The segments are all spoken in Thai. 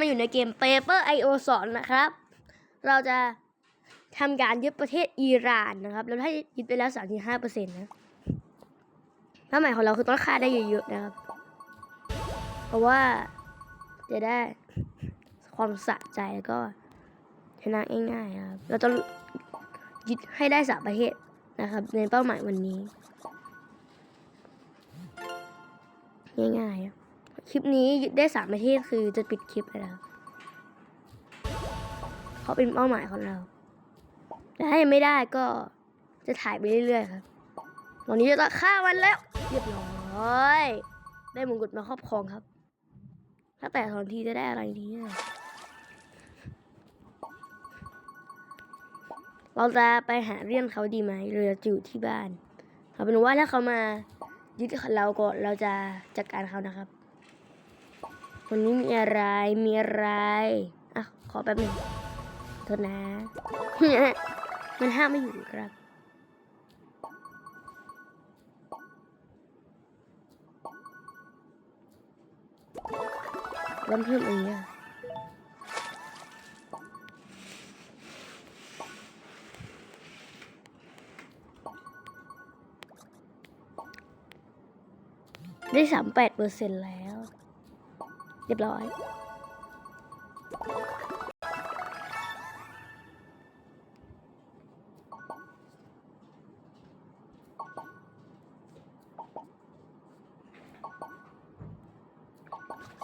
มาอยู่ในเกม Paper IO 2นะครับ เราจะทำการยึดประเทศอิหร่านนะครับ แล้วให้ยึดไปแล้ว35%นะเป้าหมายของเราคือต้องฆ่าได้เยอะๆนะครับ เพราะว่าจะได้ความสะใจแล้วก็ชนะง่ายๆนะครับ เราต้องยึดให้ได้สามประเทศนะครับ ในเป้าหมายวันนี้ ง่ายๆ คลิปนี้ได้สามประเทศคือจะปิดคลิปแล้วเขาเป็นเป้าหมายของเรา แต่ถ้ายังไม่ได้ก็จะถ่ายไปเรื่อยๆครับวันนี้จะต้องฆ่ามันแล้ว เรียบร้อย ได้มงกุฎมาครอบครองครับ ถ้าแต่ตอนทีจะได้อะไรดีเนี่ยเราจะไปหาเรื่องเขาดีไหมหรือจะอยู่ที่บ้านเอาเป็นว่าถ้าเขามายึดเราก่อนเราจะจัดการเขานะครับ วันนี้มีอะไร มีอะไร อะ ขอแป๊บหนึงโทษนะ มันห้ามไม่อยู่ครับเริ่มเพิ่มอันนี้อะได้สามแปดเปอร์เซ็นต์แล้ว เรียบร้อย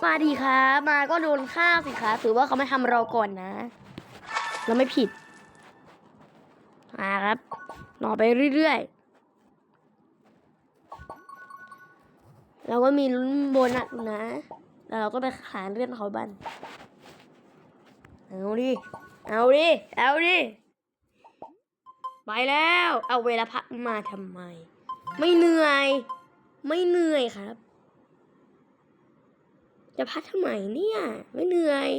มาดีครับมาก็โดนฆ่าสิคะถือว่าเขาไม่ทำเราก่อนนะ เราไม่ผิดมาครับรอไปเรื่อยๆเราก็มีลุ้นโบนัสนะ แล้วเราก็ไปหาเลื่อนเขาบ้านเอาดิ เอาดิ เอาดิ ไปแล้ว เอาเวลาพักมาทำไม ไม่เหนื่อย ไม่เหนื่อยครับ จะพักทำไมเนี่ย ไม่เหนื่อย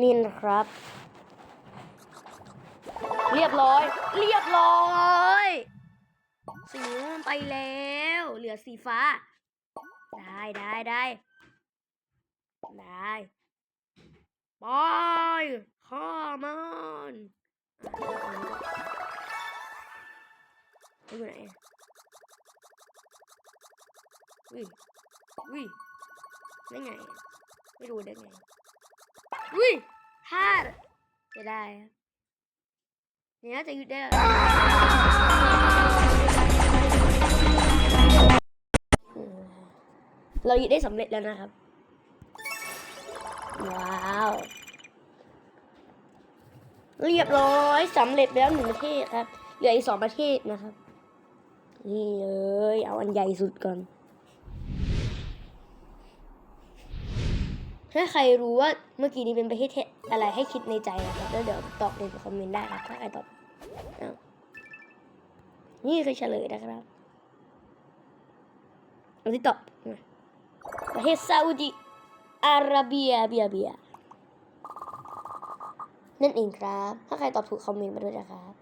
นี่นะครับ เรียบร้อย เรียบร้อย สีม่วงไปแล้ว เหลือสีฟ้า ได้ได้ได้ได้ไปข้ามันอยู่ไหนวิวิได้ไง ไม่รู้ได้ไงวิพลาดจะได้เนี่ยจะหยุดได้ เราหยุดได้สำเร็จแล้วนะครับ ว้าว เรียบร้อยสำเร็จแล้วหนึ่งประเทศครับ เหลืออีกสองประเทศนะครับ นี่เลยเอาอันใหญ่สุดก่อน ถ้าใครรู้ว่าเมื่อกี้นี้เป็นประเทศอะไรให้คิดในใจนะครับ แล้วเดี๋ยวตอบในคอมเมนต์ได้ครับ ถ้าใครตอบนี่คือเฉลยนะครับเอาที่ตอบ ประเทศซาอุดิอาระเบียเบียเบีย นั่นเองครับ ถ้าใครตอบถูกคอมเมนต์มาด้วยนะครับ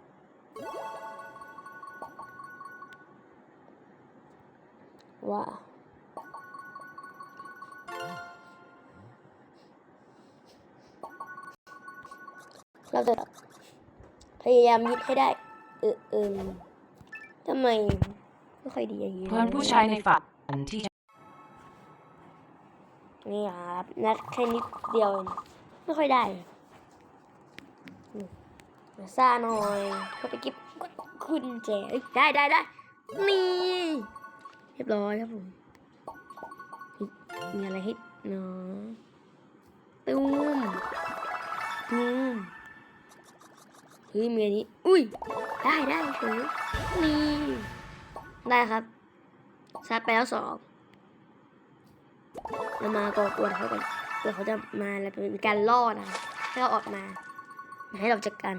ว้าเราจะพยายามยึดให้ได้ เออเอมทำไมไม่ค่อยดีอย่างนี้ เพื่อนผู้ชายในฝันที่ นี่ครับนัดแค่นิดเดียวเองไม่ค่อยได้มาซ่าหน่อยเข้าไปเก็บกุญแจเอ้ได้ได้ได้นี่เรียบร้อยครับผมมีอะไรให้เนาะตุ้มตุ้มเฮ้ยมีอันนี้ อุ้ย ได้ได้เฉยนี่ได้ครับชาร์จไปแล้วสอง เรามาก่อกวนเขาก่อนเดี๋ยวเขาจะมาแล้วเป็นการล่อนะครับให้เราออกมา ให้เราจัดการ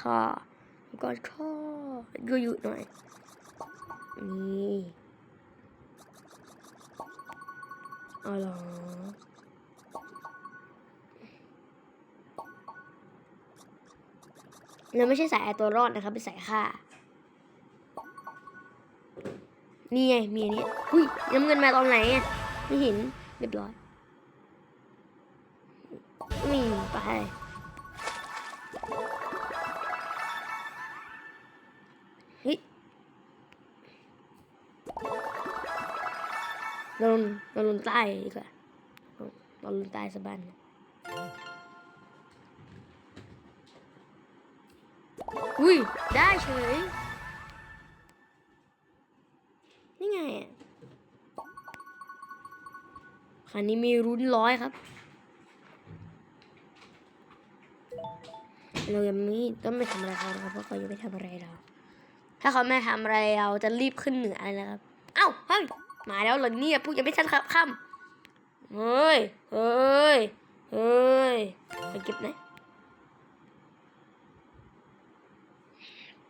ข้อก่อนข้อยูยูหน่อยนี่เอาเหรอเราไม่ใช่สายเอตัวรอดนะครับเป็นสายฆ่านี่ไงมีอันนี้อุ้ยน้ำเงินมาตอนไหนอะไม่เห็น เรียบร้อยนี่ไปเฮ้ยเราลงเราลงใต้ดีกว่าเราลงใต้สบันอุ้ยได้เฉย คันนี้มีรุ้นร้อยครับ เรายังไม่ต้องไม่ทำอะไรเขานะครับเพราะเขายังไม่ทำอะไรเรา ถ้าเขาไม่ทำอะไรเราจะรีบขึ้นเหนือเลยนะครับ เอ้าเฮ้ยมาแล้วเหรอเนี่ยพูดยังไม่ทันครับค่ำเฮ้ยเฮ้ยเฮ้ยไปเก็บไหน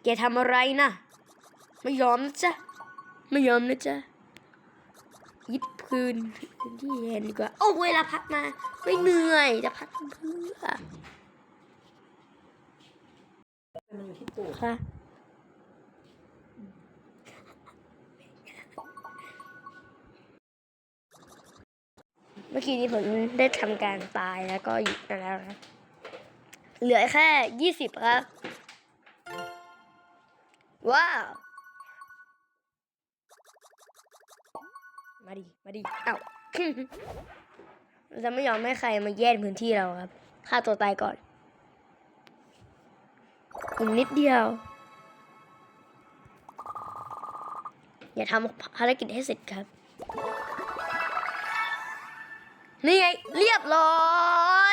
แกทำอะไรนะไม่ยอมนะจ๊ะไม่ยอมนะจ๊ะ ยึดพื้นพื้นที่แทนดีกว่า โอ้เวลาพักมา ไม่เหนื่อย จะพักเพื่อมันอยู่ที่ตูดค่ะเมื่อกี้นี้ผมได้ทำการตายแล้วก็หยุดไปแล้วนะเหลือแค่ยี่สิบครับ ว้าว มาดิ มาดิ เอ้าเราจะไม่ยอมให้ใครมาแย่งพื้นที่เราครับฆ่าตัวตายก่อนอีกนิดเดียว อย่าทำภารกิจให้เสร็จครับ นี่ไง เรียบร้อ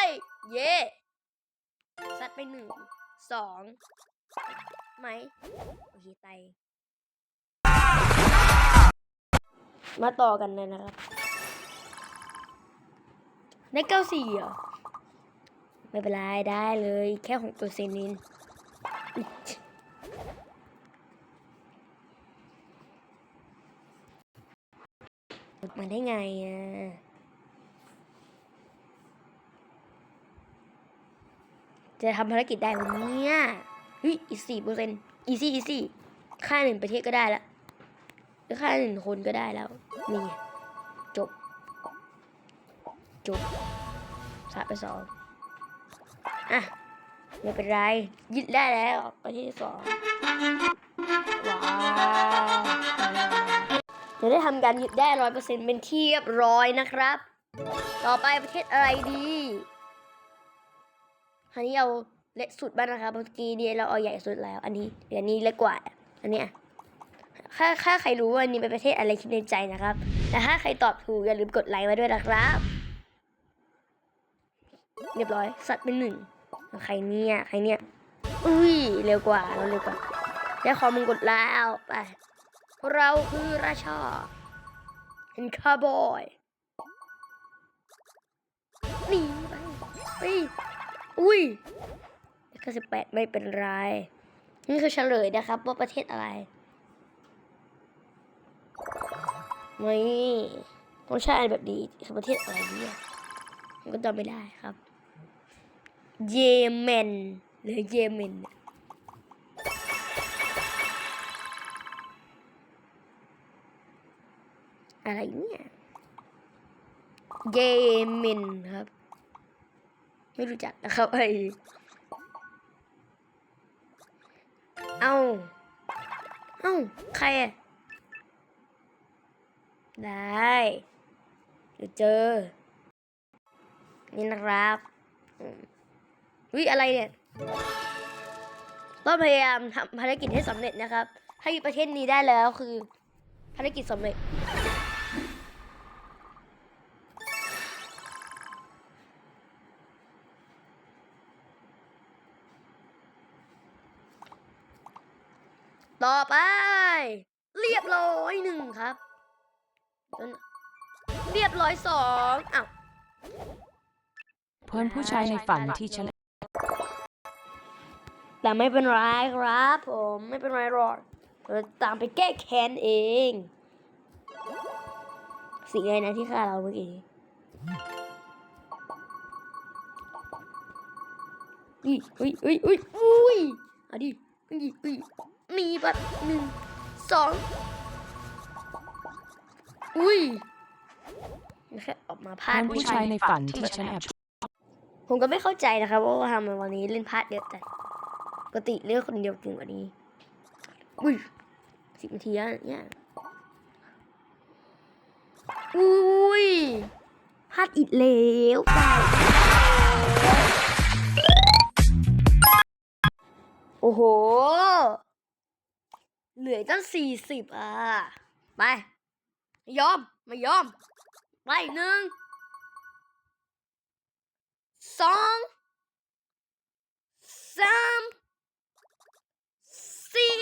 ย เย่ซัดไปหนึ่งสองไหมโอเคไต มาต่อกันเลยนะครับได้เก้าสี่เหรอไม่เป็นไรได้เลยแค่หกเปอร์เซ็นต์นินหลุดมาได้ไงอะจะทำภารกิจได้วันนี้อีสี่เปอร์เซ็นต์อีซี่อีซี่ค่าหนึ่งประเทศก็ได้ละ หรือค่หนึ่งคนก็ได้แล้ว นี่ จบ จบสามไปสองอะ ไม่เป็นไร ยึดได้แล้วประเทศที่สองว้าวเราได้ทำการยึดได้ร้อยเปอร์เซ็นต์เป็นที่เรียบร้อยนะครับ ต่อไปประเทศอะไรดีคราวนี้เอาเล็กสุดบ้างนะครับเมื่อกี้เนี่ยเราเอาใหญ่สุดแล้ว อันนี้เดี๋ยวนี้เล็กกว่า อันเนี้ย ถ้าถ้าใครรู้ว่านนี้เป็นประเทศอะไรคิดในใจนะครับ แต่ถ้าใครตอบถูกอย่าลืมกดไลค์มาด้วยนะครับ เรียบร้อย สัตว์เป็นหนึ่ง ใครเนี่ยใครเนี่ย อุ้ย เร็วกว่าเราเร็วกว่าได้ความมงกุฎแล้วไป เราคือราชาเป็นคาร์บอยหนีไปไปอุ้ยแค่สิบแปดไม่เป็นไร นี่คือเฉลยนะครับว่าประเทศอะไร ไม่ต้องใช้อันแบบนี้คือประเทศอะไรเนี่ยผมก็จำไม่ได้ครับ เยเมนหรือเยเมนอะไรเนี่ยเยเมนครับ ไม่รู้จักนะครับไอเอ้า เอ้า ใครอะ ได้เดี๋ยวเจอ นี่นะครับวิอะไรเนี่ยต้องพยายามทำภารกิจให้สำเร็จนะครับ ถ้าอยู่ประเทศนี้ได้แล้วคือ ภารกิจสำเร็จ ต่อไป เรียบร้อยหนึ่งครับ เรียบร้อยสองอ้าวเพื่อนผู้ชายในฝันที่ฉันแต่ไม่เป็นไรครับผมไม่เป็นไรหรอกเราตามไปแก้แค้นเอง สิ่งอะไรนะที่ฆ่าเราเมื่อกี้อุ้ยอุ้ยอุ้ยอุ้ยอุ้ยเอาดิอุ้ยอุ้ยมีแบบหนึ่งสอง อุ้ยแค่ออกมาพลาเพื่ดอนผู้ชายในฝันที่ฉันแอบชอบผมก็ไม่เข้าใจนะครับว่าทำไมวันนี้เล่นพลาดเยอะแต่ปกติเล่นคนเดียวเก่งกว่านี้ อุ้ยสิบนาทีแล้วเนี่ยอุ้ยพลาดอีกแล้วโอ้โห เหลือตั้งสี่สิบอะ ไป ไม่ยอม ไม่ยอม ไปหนึ่งสองสามสี่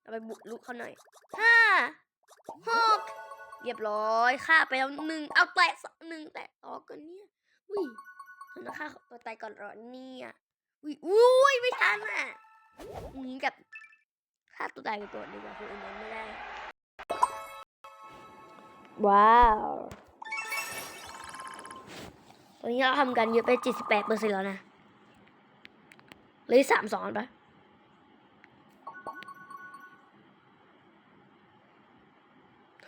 เอาไปบุกลุกเขาหน่อยห้าหกเรียบร้อยฆ่าไปแล้วหนึ่งเอาแตะสองหนึ่งแตะต่อกันเนี่ยอุ้ยฉันต้องฆ่าตัวตายก่อนหรอเนี่ยอุ้ยอุ้ยไม่ทันอะนี้กับฆ่าตัวตายไปก่อนดีกว่าคนอื่นยังไม่ได้ ว้าวตอนนี้เราทำกันเยอะไปเจ็ดสิบแปดเปอร์เซ็นต์แล้วนะเหลยสามสองปะ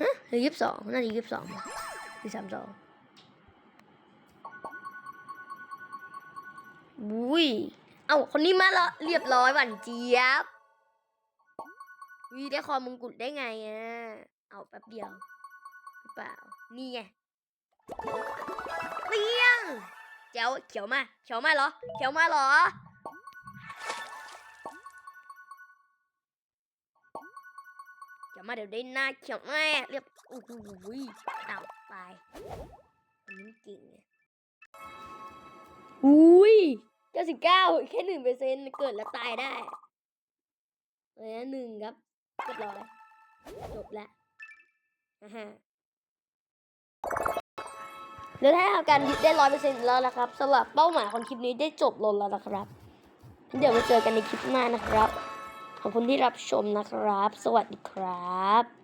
ฮะหลือยี่สิบสองน่าจะยี่สิบสองหรือสามสองอุ้ย เอ้า คนนี้มาแล้วเรียบร้อยหวานเจี๊ยบวีได้คอมงกุฎได้ไงอะ เอาแป๊บเดียว เปล่า นี่ไงเปี้ยง เจ้าเขียวมา เขียวมาเหรอ เขียวมาเหรอ เขียวมาเดี๋ยวได้หน้าเขียวแม่เรียบโอ้โหเอาไปอันเก่งอุ้ยเก้าสิบเก้าแค่หนึ่งเปอร์เซ็นต์เกิดแล้วตายได้เลยหนึ่งครับเรียบร้อยจบแล้วอ่าฮะ เดี๋ยวถ้าทำการยึดได้ร้อยเปอร์เซ็นต์แล้วนะครับสำหรับเป้าหมายของคลิปนี้ได้จบลงแล้วนะครับ เดี๋ยวมาเจอกันในคลิปหน้านะครับ ขอบคุณที่รับชมนะครับ สวัสดีครับ